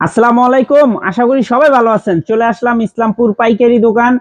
আসসালামু আলাইকুম, আশা করি সবাই ভালো আছেন। চলে আসলাম ইসলামপুর পাইকারি দোকান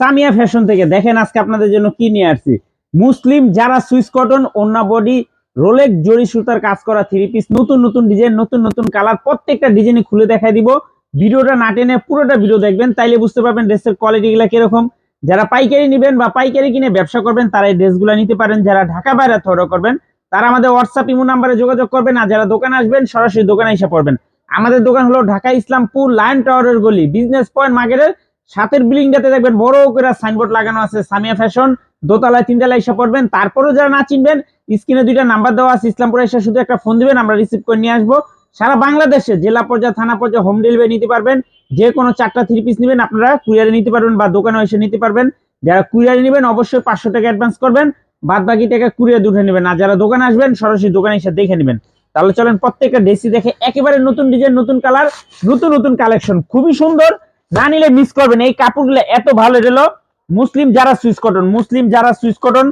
সামিয়া ফ্যাশন থেকে। দেখেন আজকে আপনাদের জন্য কি নিয়ে আসছি। মুসলিম যারা সুইস কটন ওন্না বডি রোলেক জরি সুতার কাজ করা থ্রি পিস নতুন নতুন ডিজাইন নতুন নতুন কালার প্রত্যেকটা ডিজাইনে খুলে দেখাই দিব। ভিডিওটা না টেনে পুরোটা ভিডিও দেখবেন, তাইলে বুঝতে পারবেন ড্রেসের কোয়ালিটি গুলা কীরকম। যারা পাইকারি নেবেন বা পাইকারি কিনে ব্যবসা করবেন, তারা এই ড্রেসগুলো নিতে পারেন। যারা ঢাকা বাইরে থ্রো করবেন, তারা আমাদের হোয়াটসঅ্যাপ ইমো নাম্বারে যোগাযোগ করবেন। আর যারা দোকানে আসবেন, সরাসরি দোকানে এসে পড়বেন। আমাদের দোকান হলো ঢাকা ইসলামপুর লাইন টাওয়ারের গলি। বিজনেস পয়েন্ট মার্কেটের সাতের বিল্ডিংটাতে দেখবেন বড় করে সাইনবোর্ড লাগানো আছে, সামিয়া ফ্যাশন দোতলায় তিনতলায় এসে পড়বেন। তারপরেও যারা না চিনবেন, স্ক্রিনে দুইটা নাম্বার দেওয়া আছে, ইসলামপুরে এসে শুধু একটা ফোন দিবেন, আমরা রিসিভ করে নিয়ে আসব। সারা বাংলাদেশে জেলা পর্যায়ে, থানা পর্যায়ে হোম ডেলিভারি নিতে পারবেন। যে কোনো চারটা থ্রি পিস নেবেন, আপনারা কুরিয়ারে নিতে পারবেন বা দোকানে এসে নিতে পারবেন। যারা কুরিয়ারে নেবেন, অবশ্যই পাঁচশো টাকা অ্যাডভান্স করবেন। বাদ বাকি টাকা কুরিয়ার উঠে নেবেন। আর যারা দোকানে আসবেন, সরাসরি দোকানে এসে দেখে নেবেন। তাহলে চলেন প্রত্যেকটা ড্রেসি দেখে একেবারে নতুন ডিজাইন নতুন কালার নতুন নতুন কালেকশন খুবই সুন্দর। না নিলে মিস করবেন এই কাপড়গুলো এত ভালো, এটা মুসলিম যারা সুইস কটন, মুসলিম যারা সুইস কটন,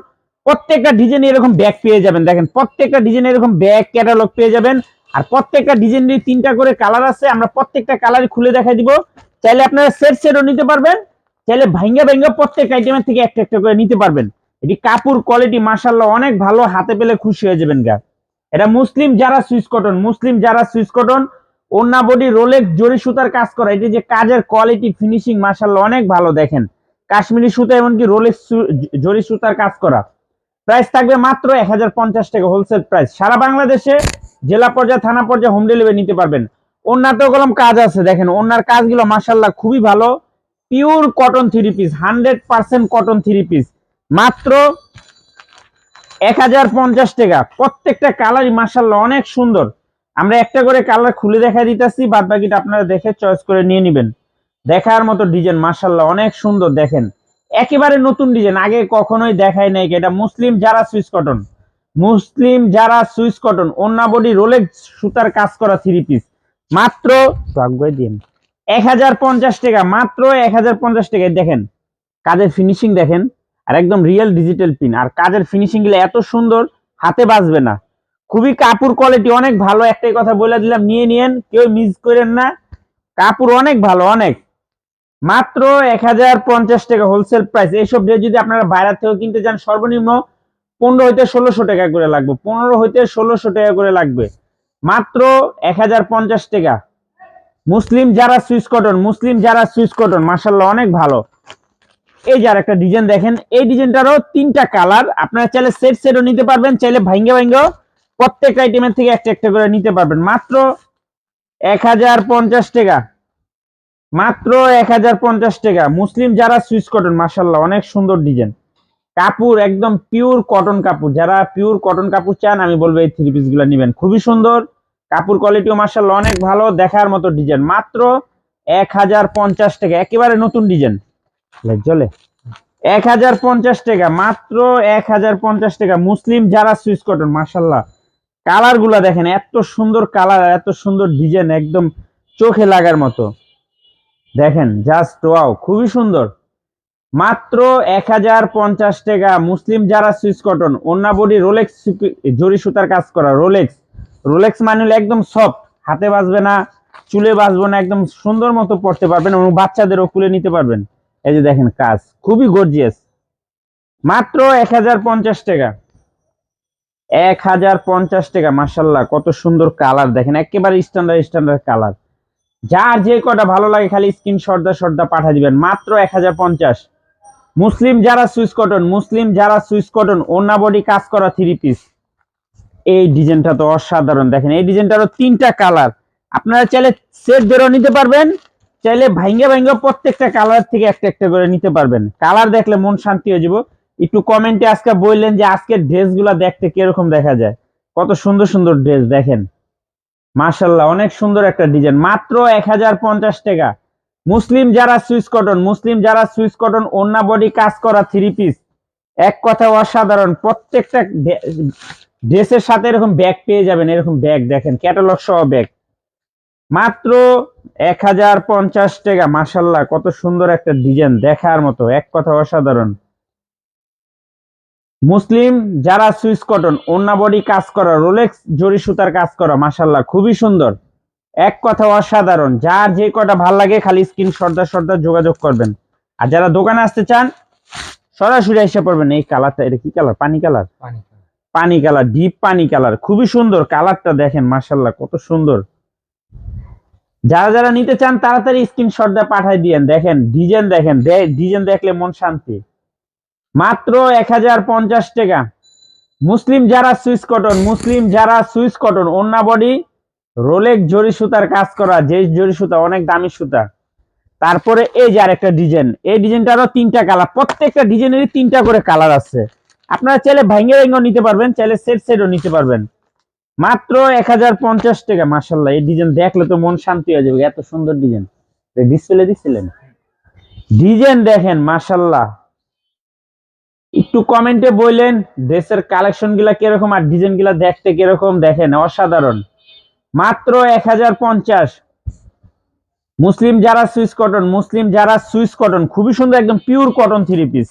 প্রত্যেকটা ডিজাইন এরকম ব্যাগ পেয়ে যাবেন। দেখেন, প্রত্যেকটা ডিজাইন এরকম ব্যাগ ক্যাটালগ পেয়ে যাবেন। আর প্রত্যেকটা ডিজাইনের তিনটা করে কালার আছে। আমরা প্রত্যেকটা কালার খুলে দেখাই দিব। চাইলে আপনারা সেট সেটও নিতে পারবেন। চাইলে ভাঙ্গা ভাঙ্গা প্রত্যেক আইটেমের থেকে একটা একটা করে নিতে পারবেন। এটি কাপড় কোয়ালিটি মার্শাল্লাহ অনেক ভালো, হাতে পেলে খুশি হয়ে যাবেন গা। এটা মুসলিম যারা সুইস কটন, মুসলিম যারা সুইস কটন ওন্না বডি রোলেক্স জরি সুতার কাজ করা। এটি যে কাজের কোয়ালিটি ফিনিশিং মার্শাল্লাহ অনেক ভালো দেখেন। কাশ্মীরি সুতা এমনকি রোলেক্স জরি সুতার কাজ করা। প্রাইস থাকবে মাত্র এক হাজার পঞ্চাশ টাকা হোলসেল প্রাইস সারা বাংলাদেশে জেলা পর্যায়ে, থানা পর্যায়ে হোম ডেলিভারি নিতে পারবেন। ওনাতেও কলম কাজ আছে, দেখেন। ওনার কাজগুলো মার্শাল্লাহ খুবই ভালো। Pure cotton three piece hundred percent cotton three piece মাত্র এক হাজার পঞ্চাশ টাকা। প্রত্যেকটা কালারই মার্শাল্লাহ অনেক সুন্দর। আমরা একটা করে কালার খুলে দেখা দিতেছি বাদ বাকিটা আপনারা দেখে চয়েস করে নিয়ে নেবেন। দেখার মতো ডিজাইন মার্শাল্লাহ অনেক সুন্দর দেখেন। একেবারে নতুন ডিজাইন আগে কখনোই দেখাই নাই এটা মুসলিম যারা সুইস কটন মুসলিম যারা সুইস কটন অন্যা বডি রোলেক্স সুতার কাজ করা থ্রি পিস মাত্র দিন। এক হাজার পঞ্চাশ টাকা মাত্র এক হাজার পঞ্চাশ টাকায় দেখেন। কাজের ফিনিশিং দেখেন। আর একদম রিয়েল ডিজিটাল পিন আর কাজের ফিনিশিংগুলো এত সুন্দর, হাতে বাজবে না। খুবই কাপড় কোয়ালিটি অনেক ভালো, একটাই কথা বলে দিলাম, নিয়ে নিয়েন, কেউ মিস করেন না। কাপড় অনেক ভালো, অনেক। মাত্র এক হাজার পঞ্চাশ টাকা হোলসেল প্রাইস এইসব ড্রেস যদি আপনারা বাইরে থেকে কিনতে যান সর্বনিম্ন পনেরো হইতে ষোলোশো টাকা করে লাগবে। পনেরো হইতে ষোলোশো টাকা করে লাগবে। মাত্র এক হাজার পঞ্চাশ টাকা। মুসলিম যারা সুইস কটন মুসলিম যারা সুইস কটন মার্শাল্লাহ অনেক ভালো। এই যার একটা ডিজাইন দেখেন, এই ডিজাইনটারও তিনটা কালার আপনারা চাইলে সেট সেটও নিতে পারবেন, চাইলে ভাঙ্গে ভাঙ্গেও প্রত্যেক আইটেমের থেকে একটা একটা করে নিতে পারবেন। মাত্র এক হাজার পঞ্চাশ টাকা। মাত্র এক হাজার পঞ্চাশ টাকা। মুসলিম যারা সুইস কটন মার্শাল্লাহ অনেক সুন্দর ডিজাইন কাপড়, একদম পিওর কটন কাপড়। যারা পিওর কটন কাপড় চান, আমি বলব এই থ্রি পিসগুলো নিবেন। খুবই সুন্দর। কাপড় কোয়ালিটিও মার্শাল্লাহ অনেক ভালো, দেখার মতো ডিজাইন মাত্র এক হাজার পঞ্চাশ টাকা। একেবারে নতুন ডিজাইন চলে। এক হাজার পঞ্চাশ টাকা, মাত্র এক হাজার পঞ্চাশ টাকা। মুসলিম যারা সুইচ কটন মার্শাল্লাহ কালারগুলা দেখেন, এত সুন্দর কালার, এত সুন্দর ডিজাইন, একদম চোখে লাগার মতো। দেখেন জাস্ট ওয়াও খুবই সুন্দর। মাত্র এক হাজার পঞ্চাশ টাকা। মুসলিম যারা সুইচ কটন অন্যা বডি রোলেক্স জরি সুতার কাজ করা রোলেক্স রোলেক্স মানে একদম সফট হাতে বাজবে না, চুলে বাজবে না, একদম সুন্দর মতো পড়তে পারবেন এবং বাচ্চাদেরও খুলে নিতে পারবেন। এই যে দেখেন কাজ, খুবই গর্জিয়াস মাত্র এক হাজার পঞ্চাশ টাকা। এক হাজার পঞ্চাশ টাকা মার্শাল্লাহ কত সুন্দর কালার দেখেন, একেবারে স্ট্যান্ডার্ড স্ট্যান্ডার্ড কালার যার যে কটা ভালো লাগে, খালি স্ক্রিন শর্দা শর্দা পাঠা দিবেন। মাত্র এক হাজার পঞ্চাশ। মুসলিম যারা সুইস কটন, মুসলিম যারা সুইস কটন, ওনা বডি কাজ করা থ্রি পিস এই ডিজাইনটা তো অসাধারণ। দেখেন, এই ডিজাইনটারও তিনটা কালার আপনারা চাইলে সেট বেরো নিতে পারবেন। চাইলে ভাঙ্গে ভাঙ্গে প্রত্যেকটা কালার থেকে একটা একটা করে নিতে পারবেন। কালার দেখলে মন শান্তি হয়ে যাব। একটু কমেন্টে আজকে বললেন যে আজকের ড্রেসগুলো দেখতে কীরকম দেখা যায়। কত সুন্দর সুন্দর ড্রেস দেখেন। মার্শাল্লাহ অনেক সুন্দর একটা ডিজাইন মাত্র এক টাকা। মুসলিম যারা সুইস কটন, মুসলিম যারা সুইস কটন অন্যা বডি কাজ করা থ্রি পিস এক কথা অসাধারণ। প্রত্যেকটা ড্রেসের সাথে এরকম ব্যাগ পেয়ে যাবেন। এরকম ব্যাগ দেখেন। ক্যাটালগ সহ ব্যাগ মাত্র এক হাজার পঞ্চাশ টাকা মাসাল্লাহ কত সুন্দর একটা ডিজাইন দেখার মতো এক কথা অসাধারণ। মুসলিম যারা সুইস কটন অন্যা বডি কাজ করা রোলেক্স জরি সুতার কাজ করা মাসাল্লাহ খুবই সুন্দর। এক কথা অসাধারণ যার যে কটা ভালো লাগে খালি স্ক্রিন সর্দার সর্দার যোগাযোগ করবেন। আর যারা দোকানে আসতে চান সরাসরি এসে পড়বেন এই কালারটা এটা কি কালার? পানি কালার? পানি কালার। ডিপ পানি কালার খুবই সুন্দর কালারটা দেখেন মার্শাল্লাহ কত সুন্দর। যারা যারা নিতে চান, তাড়াতাড়ি স্ক্রিনশট দিয়ে পাঠাই দিয়েন। দেখেন, ডিজাইন দেখেন ডিজাইন দেখলে মন শান্তি। মাত্র এক হাজার পঞ্চাশ টাকা। মুসলিম যারা সুইস কটন, মুসলিম যারা সুইস কটন ওন্না বডি রোলেক জরি সুতার কাজ করা, যে জরি সুতা, অনেক দামি সুতা। তারপরে এই যে আরেকটা ডিজাইন, এই ডিজাইনটারও তিনটা কালার প্রত্যেকটা ডিজাইনেরই তিনটা করে কালার আছে। আপনারা চাইলে ভাঙ্গে ভেঙ্গেও নিতে পারবেন, চাইলে সেট সেটও নিতে পারবেন। মাত্র এক হাজার পঞ্চাশ টাকা মাসাল্লাহ এই ডিজাইন দেখলে তো মন শান্তি হয়ে যাবে, এত সুন্দর ডিজাইন। ডিসপ্লে দিচ্ছিলেন ডিজাইন দেখেন মাসাল্লাহ একটু কমেন্টে বললেন, ড্রেসের কালেকশনগুলা কীরকম আর ডিজাইনগুলা দেখতে কীরকম? দেখেন, অসাধারণ। মাত্র এক হাজার পঞ্চাশ। মুসলিম যারা সুইস কটন, মুসলিম যারা সুইস কটন, খুবই সুন্দর একদম pure cotton three piece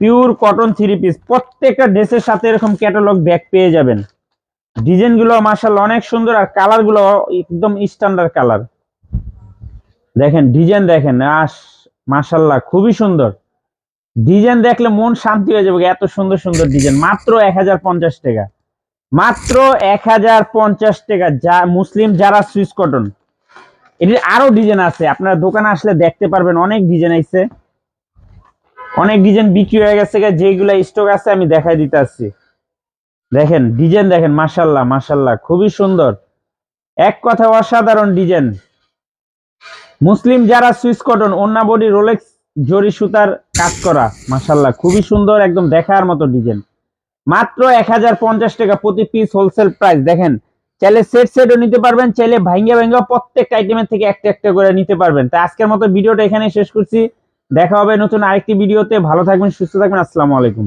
pure cotton three piece প্রত্যেকটা ড্রেসের সাথে এরকম ক্যাটালগ ব্যাগ পেয়ে যাবেন। ডিজাইনগুলো মার্শাল অনেক সুন্দর আর কালারগুলো একদম স্ট্যান্ডার্ড কালার। দেখেন, ডিজাইন দেখেন, আস মার্শাল্লাহ খুবই সুন্দর। ডিজাইন দেখলে মন শান্তি হয়ে যাবে, এত সুন্দর সুন্দর ডিজাইন। মাত্র এক হাজার পঞ্চাশ টাকা। মাত্র এক হাজার পঞ্চাশ টাকা, যা, মুসলিম যারা সুইস কটন এটির আরও ডিজাইন আছে। আপনারা দোকানে আসলে দেখতে পারবেন, অনেক ডিজাইন আছে অনেক ডিজাইন বিক্রি হয়ে গেছে যেগুলা স্টক আছে, আমি দেখাই দিতে আসছি। দেখেন, ডিজাইন দেখেন মাসাল্লাহ মাসাল্লাহ খুবই সুন্দর। এক কথা অসাধারণ ডিজাইন। মুসলিম যারা সুইস কটন অন্যা বডি রোলেক্স জরি সুতার কাজ করা মাসাল্লাহ খুবই সুন্দর, একদম দেখার মতো ডিজাইন। মাত্র এক হাজার পঞ্চাশ টাকা প্রতি পিস হোলসেল প্রাইস। দেখেন, চাইলে সেট সেটও নিতে পারবেন, চাইলে ভাঙ্গা ভাঙ্গা প্রত্যেকটা আইটেমের থেকে একটা একটা করে নিতে পারবেন। তাই আজকের মতো ভিডিওটা এখানে শেষ করছি। দেখা হবে নতুন আরেকটি ভিডিওতে। ভালো থাকবেন, সুস্থ থাকবেন। আসসালামু আলাইকুম।